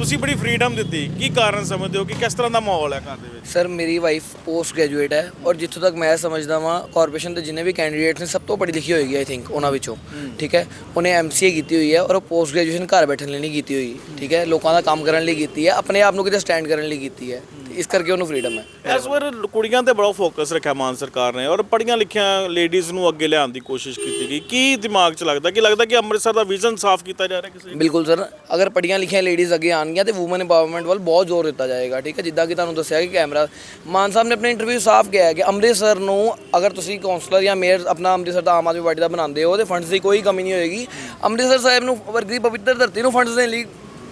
Speaker 3: ਤੁਸੀਂ ਬੜੀ ਫਰੀडम ਦਿੱਤੀ। ਕੀ ਕਾਰਨ ਸਮਝਦੇ ਹੋ ਕਿ ਕਿਸ ਤਰ੍ਹਾਂ ਦਾ ਮਾਹੌਲ ਹੈ ਘਰ ਦੇ ਵਿੱਚ?
Speaker 4: ਸਰ ਮੇਰੀ ਵਾਈਫ ਪੋਸਟ ਗ੍ਰੈਜੂਏਟ ਹੈ ਔਰ ਜਿੱਥੋਂ ਤੱਕ ਮੈਂ ਸਮਝਦਾ ਵਾਂ ਕਾਰਪੋਰੇਸ਼ਨ ਦੇ ਜਿੰਨੇ ਵੀ ਕੈਂਡੀਡੇਟ ਨੇ ਸਭ ਤੋਂ ਪੜ੍ਹੀ ਲਿਖੀ ਹੋਏਗੀ ਆਈ ਥਿੰਕ ਉਹਨਾਂ ਵਿੱਚੋਂ। ਠੀਕ ਹੈ? ਉਹਨੇ ਐਮਸੀਏ ਕੀਤੀ ਹੋਈ ਹੈ ਔਰ ਉਹ ਪੋਸਟ ਗ੍ਰੈਜੂਏਸ਼ਨ ਘਰ ਬੈਠਣ ਲਈ ਨਹੀਂ ਕੀਤੀ ਹੋਈ। ਠੀਕ ਹੈ? ਲੋਕਾਂ ਦਾ ਕੰਮ ਕਰਨ ਲਈ ਕੀਤੀ ਹੈ ਆਪਣੇ ਆਪ ਨੂੰ ਕਿਤੇ ਸਟੈਂਡ ਕਰਨ ਲਈ ਕੀਤੀ ਹੈ। ਇਸ ਕਰਕੇ ਉਹਨੂੰ ਫਰੀडम ਹੈ।
Speaker 3: ਇਸ ਵਾਰ ਕੁੜੀਆਂ ਤੇ ਬੜਾ ਫੋਕਸ ਰੱਖਿਆ ਮਾਨ ਸਰਕਾਰ ਨੇ ਔਰ ਪੜ੍ਹੀਆਂ ਲਿਖੀਆਂ ਲੇਡੀਜ਼ ਨੂੰ ਅੱਗੇ ਲਿਆਉਣ ਦੀ ਕੋਸ਼ਿਸ਼ ਕੀਤੀ ਗਈ। ਕੀ ਦਿਮਾਗ 'ਚ ਲੱਗਦਾ? ਕਿ ਲੱਗਦਾ ਕਿ ਅੰਮ੍ਰਿਤਸਰ ਦਾ ਵਿਜ਼ਨ ਸਾਫ਼ ਕੀਤਾ ਜਾ ਰਿਹਾ ਕਿਸੇ
Speaker 4: ਬਿਲਕੁਲ ਸਰ ਅਗਰ ਪੜ੍ਹੀਆਂ ਲਿਖੀਆਂ ਲੇਡੀਜ਼ ਅੱਗੇ ਆਉਣਗੀਆਂ ਤੇ ਔਮਨ ਇੰਪਾਵਰਮੈਂਟ ਵੱਲ ਬਹੁਤ ਜ਼ੋਰ ਦਿੱਤਾ ਜਾਏਗਾ ਠੀਕ ਹੈ ਜਿੱਦਾਂ ਕਿ ਤੁਹਾਨੂੰ ਦੱਸਿਆ ਕਿ ਕੈਮਰਾ ਮਾਨ ਸਾਹਿਬ ਨੇ ਆਪਣੇ ਇੰਟਰਵਿਊ ਸਾਫ਼ ਕਿਹਾ ਹੈ ਕਿ ਅੰਮ੍ਰਿਤਸਰ ਨੂੰ ਅਗਰ ਤੁਸੀਂ ਕਾਉਂਸਲਰ ਜਾਂ ਮੇਅਰ ਆਪਣਾ ਅੰਮ੍ਰਿਤਸਰ ਦਾ ਆਮ ਆਦਮੀ ਪਾਰਟੀ ਦਾ ਬਣਾਉਂਦੇ ਹੋ ਤੇ ਫੰਡਸ ਦੀ ਕੋਈ ਕਮੀ ਨਹੀਂ ਹੋਏਗੀ। ਅੰਮ੍ਰਿਤਸਰ ਸਾਹਿਬ ਨੂੰ ਵਰਗੀ ਪਵਿੱਤਰ ਧਰਤੀ ਨੂੰ ਫੰਡਸ ਦੇਣ ਲਈ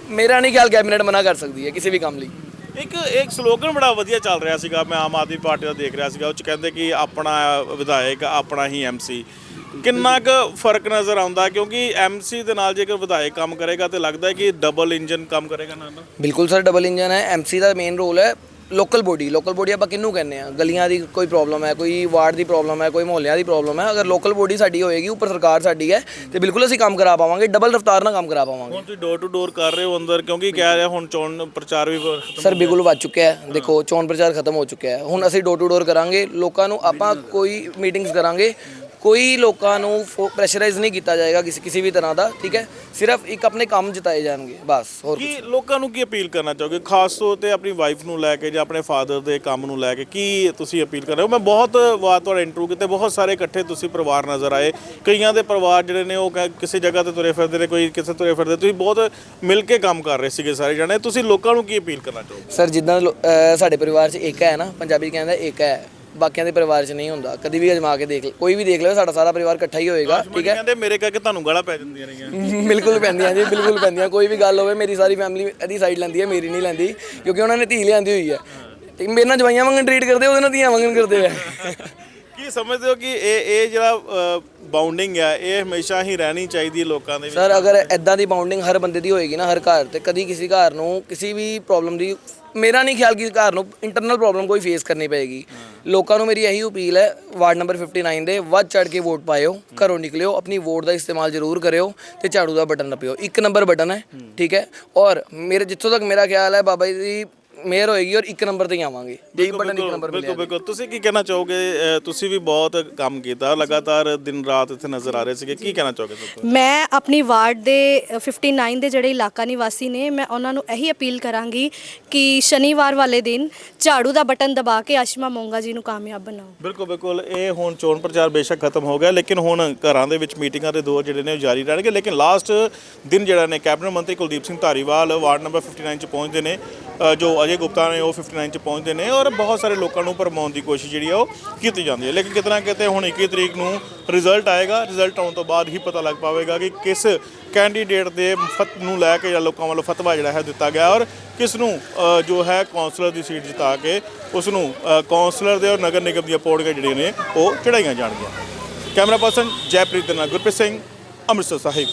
Speaker 4: ਮੇਰਾ ਨਹੀਂ ਖਿਆਲ ਕੈਬਨਿਟ ਮਨਾ ਕਰ ਸਕਦੀ ਹੈ ਕਿਸੇ ਵੀ ਕੰਮ ਲਈ।
Speaker 3: ਇੱਕ ਇੱਕ ਸਲੋਗਨ ਬੜਾ ਵਧੀਆ ਚੱਲ ਰਿਹਾ ਸੀਗਾ, ਮੈਂ ਆਮ ਆਦਮੀ ਪਾਰਟੀ ਦਾ ਦੇਖ ਰਿਹਾ ਸੀਗਾ, ਉਹ ਚ ਕਹਿੰਦੇ ਕਿ ਆਪਣਾ ਵਿਧਾਇਕ, ਆਪਣਾ ਹੀ ਐਮਸੀ ਕਿੰਨਾ ਕੁ ਫ਼ਰਕ ਨਜ਼ਰ ਆਉਂਦਾ, ਕਿਉਂਕਿ ਐਮਸੀ ਦੇ ਨਾਲ ਜੇਕਰ ਵਿਧਾਇਕ ਕੰਮ ਕਰੇਗਾ, ਤੇ ਲੱਗਦਾ ਹੈ ਕਿ ਡਬਲ ਇੰਜਨ ਕੰਮ ਕਰੇਗਾ ਨਾ
Speaker 4: ਬਿਲਕੁਲ ਸਰ ਡਬਲ ਇੰਜਨ ਹੈ ਐਮਸੀ ਦਾ ਮੇਨ ਰੋਲ ਹੈ ਲੋਕਲ ਬੋਡੀ ਲੋਕਲ ਬੋਡੀ ਆਪਾਂ ਕਿਹਨੂੰ ਕਹਿੰਦੇ ਆ? ਗਲੀਆਂ ਦੀ ਕੋਈ ਪ੍ਰੋਬਲਮ ਹੈ ਕੋਈ ਵਾਰਡ ਦੀ ਪ੍ਰੋਬਲਮ ਹੈ ਕੋਈ ਮੁਹੱਲਿਆਂ ਦੀ ਪ੍ਰੋਬਲਮ ਹੈ। ਅਗਰ ਲੋਕਲ ਬੋਡੀ ਸਾਡੀ ਹੋਏਗੀ ਉੱਪਰ ਸਰਕਾਰ ਸਾਡੀ ਹੈ ਤੇ ਬਿਲਕੁਲ ਅਸੀਂ ਕੰਮ ਕਰਾ ਪਾਵਾਂਗੇ ਡਬਲ ਰਫਤਾਰ ਨਾਲ ਕੰਮ ਕਰਾ ਪਾਵਾਂਗੇ।
Speaker 3: ਹੁਣ ਤੁਸੀਂ ਡੋਰ ਟੂ ਡੋਰ ਕਰ ਰਹੇ ਹੋ ਅੰਦਰ ਕਿਉਂਕਿ ਕਹਿ ਰਿਹਾ ਹੁਣ ਚੋਣ ਪ੍ਰਚਾਰ ਵੀ
Speaker 4: ਸਰ ਬਿਲਕੁਲ ਵੱਜ ਚੁੱਕਿਆ ਹੈ। ਦੇਖੋ ਚੋਣ ਪ੍ਰਚਾਰ ਖਤਮ ਹੋ ਚੁੱਕਿਆ ਹੈ। ਹੁਣ ਅਸੀਂ ਡੋਰ ਟੂ ਡੋਰ ਕਰਾਂਗੇ। ਲੋਕਾਂ ਨੂੰ ਆਪਾਂ ਕੋਈ ਮੀਟਿੰਗਸ ਕਰਾਂਗੇ। ਕੋਈ ਲੋਕਾਂ ਨੂੰ ਪ੍ਰੈਸ਼ਰਾਈਜ਼ ਨਹੀਂ ਕੀਤਾ ਜਾਏਗਾ ਕਿਸੇ ਕਿਸੇ ਵੀ ਤਰ੍ਹਾਂ ਦਾ ਠੀਕ ਹੈ? ਸਿਰਫ ਇੱਕ ਆਪਣੇ ਕੰਮ ਜਿਤਾਏ ਜਾਣਗੇ ਬਸ ਹੋਰ
Speaker 3: ਕੀ ਲੋਕਾਂ ਨੂੰ ਕੀ ਅਪੀਲ ਕਰਨਾ ਚਾਹੋਗੇ? ਖਾਸ ਤੌਰ ਤੇ ਆਪਣੀ ਵਾਈਫ ਨੂੰ ਲੈ ਕੇ ਜਾਂ ਆਪਣੇ ਫਾਦਰ ਦੇ ਕੰਮ ਨੂੰ ਲੈ ਕੇ ਕੀ ਤੁਸੀਂ ਅਪੀਲ ਕਰ ਰਹੇ ਹੋ? ਮੈਂ ਬਹੁਤ ਵਾਰ ਤੁਹਾਡਾ ਇੰਟਰਵਿਊ ਕੀਤੇ ਬਹੁਤ ਸਾਰੇ ਇਕੱਠੇ ਤੁਸੀਂ ਪਰਿਵਾਰ ਨਜ਼ਰ ਆਏ। ਕਈਆਂ ਦੇ ਪਰਿਵਾਰ ਜਿਹੜੇ ਨੇ ਉਹ ਕਿਸੇ ਜਗ੍ਹਾ ਤੇ ਤੁਰੇ ਫਿਰਦੇ ਨੇ ਕੋਈ ਕਿਸੇ ਤੁਰੇ ਫਿਰਦੇ ਤੁਸੀਂ ਬਹੁਤ ਮਿਲ ਕੇ ਕੰਮ ਕਰ ਰਹੇ ਸੀਗੇ ਸਾਰੇ ਜਣੇ। ਤੁਸੀਂ ਲੋਕਾਂ ਨੂੰ ਕੀ ਅਪੀਲ ਕਰਨਾ ਚਾਹੋਗੇ?
Speaker 4: ਸਰ ਜਿੱਦਾਂ ਸਾਡੇ ਪਰਿਵਾਰ 'ਚ ਇੱਕ ਹੈ ਨਾ ਪੰਜਾਬੀ ਕਹਿੰਦਾ ਇੱਕ ਹੈ। ਬਾਕੀਆਂ ਦੇ ਪਰਿਵਾਰ 'ਚ ਨਹੀਂ ਹੁੰਦਾ। ਕਦੀ ਵੀ ਅਜਮਾ ਕੇ ਦੇਖ ਲੈ ਕੋਈ ਵੀ ਦੇਖ ਲਵੇ ਸਾਡਾ ਸਾਰਾ ਪਰਿਵਾਰ ਇਕੱਠਾ ਹੀ ਹੋਏਗਾ ਠੀਕ ਹੈ?
Speaker 3: ਕਹਿੰਦੇ ਮੇਰੇ ਕਰਕੇ ਤੁਹਾਨੂੰ ਗਾਲਾਂ ਪੈ ਜਾਂਦੀਆਂ ਰਹੀਆਂ। <laughs>
Speaker 4: ਬਿਲਕੁਲ ਪੈਂਦੀਆਂ ਜੀ ਬਿਲਕੁਲ ਪੈਂਦੀਆਂ। ਕੋਈ ਵੀ ਗੱਲ ਹੋਵੇ ਮੇਰੀ ਸਾਰੀ ਫੈਮਿਲੀ ਇਹਦੀ ਸਾਈਡ ਲੈਂਦੀ ਹੈ ਮੇਰੀ ਨਹੀਂ ਲੈਂਦੀ ਕਿਉਂਕਿ ਉਹਨਾਂ ਨੇ ਧੀ ਲਿਆਂਦੀ ਹੋਈ ਹੈ। ਤੇ ਮੇਰੇ ਨਾਲ ਜਵਾਈਆਂ ਵਾਂਗਣ ਟ੍ਰੀਟ ਕਰਦੇ ਉਹਦੇ ਨਾਲ ਧੀਆਂ ਵਾਂਗਣ ਕਰਦੇ ਆ। <laughs>
Speaker 3: ਕੀ ਸਮਝਦੇ ਹੋ ਕਿ ਇਹ ਇਹ ਜਿਹੜਾ ਬਾਉਂਡਿੰਗ ਹੈ ਇਹ ਹਮੇਸ਼ਾ ਹੀ ਰਹਿਣੀ ਚਾਹੀਦੀ ਹੈ ਲੋਕਾਂ ਦੇ ਵਿੱਚ?
Speaker 4: ਸਰ ਅਗਰ ਐਦਾਂ ਦੀ ਬਾਉਂਡਿੰਗ ਹਰ ਬੰਦੇ ਦੀ ਹੋਏਗੀ ਨਾ ਹਰ ਘਰ ਤੇ ਕਦੀ ਕਿਸੇ ਘਰ ਨੂੰ ਕਿਸੇ ਵੀ ਪ੍ਰੋਬਲਮ ਦੀ ਮੇਰਾ ਨਹੀਂ ਖਿਆਲ ਕਿ ਘਰ ਨੂੰ ਇੰਟਰਨਲ ਪ੍ਰੋਬਲਮ ਕੋਈ ਫੇਸ ਕਰਨੀ ਪਏਗੀ। ਲੋਕਾਂ ਨੂੰ ਮੇਰੀ ਇਹੀ ਅਪੀਲ ਹੈ, ਵਾਰਡ ਨੰਬਰ 59 ਦੇ ਵੱਧ ਚੜ ਕੇ ਵੋਟ ਪਾਇਓ, ਘਰੋਂ ਨਿਕਲਿਓ, ਆਪਣੀ ਵੋਟ ਦਾ ਇਸਤੇਮਾਲ ਜ਼ਰੂਰ ਕਰਿਓ ਤੇ ਝਾੜੂ ਦਾ ਬਟਨ ਨੱਪਿਓ ਇੱਕ ਨੰਬਰ ਬਟਨ ਹੈ, ਠੀਕ ਹੈ? ਔਰ ਮੇਰੇ ਜਿੱਥੋਂ ਤੱਕ ਮੇਰਾ ਖਿਆਲ ਹੈ, ਬਾਬਾ ਜੀ ਦੀ ਮੇਅਰ ਹੋਏਗੀ ਔਰ ਇੱਕ ਨੰਬਰ ਤੇ ਹੀ ਆਵਾਂਗੇ। ਜੇ ਬਟਨ ਇੱਕ ਨੰਬਰ
Speaker 3: ਬਿਲਕੁਲ
Speaker 4: ਮਿਲਿਆ
Speaker 3: ਬਿਲਕੁਲ ਤੁਸੀਂ ਕੀ ਕਹਿਣਾ ਚਾਹੋਗੇ? ਅਹ, ਤੁਸੀਂ ਵੀ ਬਹੁਤ ਕੰਮ ਕੀਤਾ। ਲਗਾਤਾਰ ਦਿਨ ਰਾਤ ਇੱਥੇ ਨਜ਼ਰ ਆ ਰਹੇ ਸੀਗੇ। ਕੀ ਕਹਿਣਾ ਚਾਹੋਗੇ ਸਭ ਤੋਂ?
Speaker 5: ਮੈਂ ਆਪਣੀ ਵਾਰਡ ਦੇ ਅ, 59 ਦੇ ਜਿਹੜੇ ਇਲਾਕਾ ਨਿਵਾਸੀ ਨੇ ਮੈਂ ਉਹਨਾਂ ਨੂੰ ਇਹੀ ਅਪੀਲ ਕਰਾਂਗੀ ਕਿ ਸ਼ਨੀਵਾਰ ਵਾਲੇ ਦਿਨ ਝਾੜੂ ਦਾ ਬਟਨ ਦਬਾ ਕੇ ਆਸ਼ਮਾ ਮੋਂਗਾ ਜੀ ਨੂੰ ਕਾਮਯਾਬ ਬਣਾਓ।
Speaker 3: ਬਿਲਕੁਲ ਬਿਲਕੁਲ। ਇਹ ਹੁਣ ਚੋਣ ਪ੍ਰਚਾਰ ਬੇਸ਼ੱਕ ਖਤਮ ਹੋ ਗਿਆ ਲੇਕਿਨ ਹੁਣ ਘਰਾਂ ਦੇ ਵਿੱਚ ਮੀਟਿੰਗਾਂ ਦੇ ਦੌਰ ਜਿਹੜੇ ਨੇ ਉਹ ਜਾਰੀ ਰਹਿਣਗੇ। ਲੇਕਿਨ ਲਾਸਟ ਦਿਨ ਜਿਹੜਾ ਨੇ ਕੈਬਨਿਟ ਮੰਤਰੀ ਕੁਲਦੀਪ ਸਿੰਘ ਧਾਰੀਵਾਲ ਵਾਰਡ ਨੰਬਰ 59 ਚ ਪਹੁੰਚਦੇ ਨੇ। ਜੋ ਅਜੇ ਗੁਪਤਾ ਨੇ ਉਹ 59 ਚ ਪਹੁੰਚਦੇ ਨੇ ਔਰ ਬਹੁਤ ਸਾਰੇ ਲੋਕਾਂ ਨੂੰ ਭਰਮਾਉਣ ਦੀ ਕੋਸ਼ਿਸ਼ ਜਿਹੜੀ ਆ ਉਹ ਕੀਤੀ ਜਾਂਦੀ ਹੈ। ਲੇਕਿਨ ਕਿਤਨਾ ਕਿਤੇ ਹੁਣ 21 ਤਰੀਕ ਨੂੰ ਰਿਜ਼ਲਟ ਆਏਗਾ ਰਿਜ਼ਲਟ ਆਉਣ ਤੋਂ ਬਾਅਦ ਹੀ ਪਤਾ ਲੱਗ ਪਾਵੇਗਾ ਕਿ ਕਿਸ ਕੈਂਡੀਡੇਟ ਦੇ ਫਤ ਨੂੰ ਲੈ ਕੇ ਜਾਂ ਲੋਕਾਂ ਵੱਲੋਂ ਫਤਵਾ ਜਿਹੜਾ ਹੈ ਦਿੱਤਾ ਗਿਆ ਔਰ ਕਿਸ ਨੂੰ ਜੋ ਹੈ ਕੌਂਸਲਰ ਦੀ ਸੀਟ ਜਿਤਾ ਕੇ ਉਸ ਨੂੰ ਅ, ਕੌਂਸਲਰ ਦੇ ਔਰ ਨਗਰ ਨਿਗਮ ਦੀਆਂ ਪੌੜੀਆਂ ਜਿਹੜੀਆਂ ਨੇ ਉਹ ਚੜਾਈਆਂ ਜਾਣਗੀਆਂ। ਕੈਮਰਾ ਪਰਸਨ ਜੈਪ੍ਰੀਤ ਦੇ ਨਾਲ ਗੁਰਪ੍ਰੀਤ ਸਿੰਘ ਅੰਮ੍ਰਿਤਸਰ ਸਾਹਿਬ।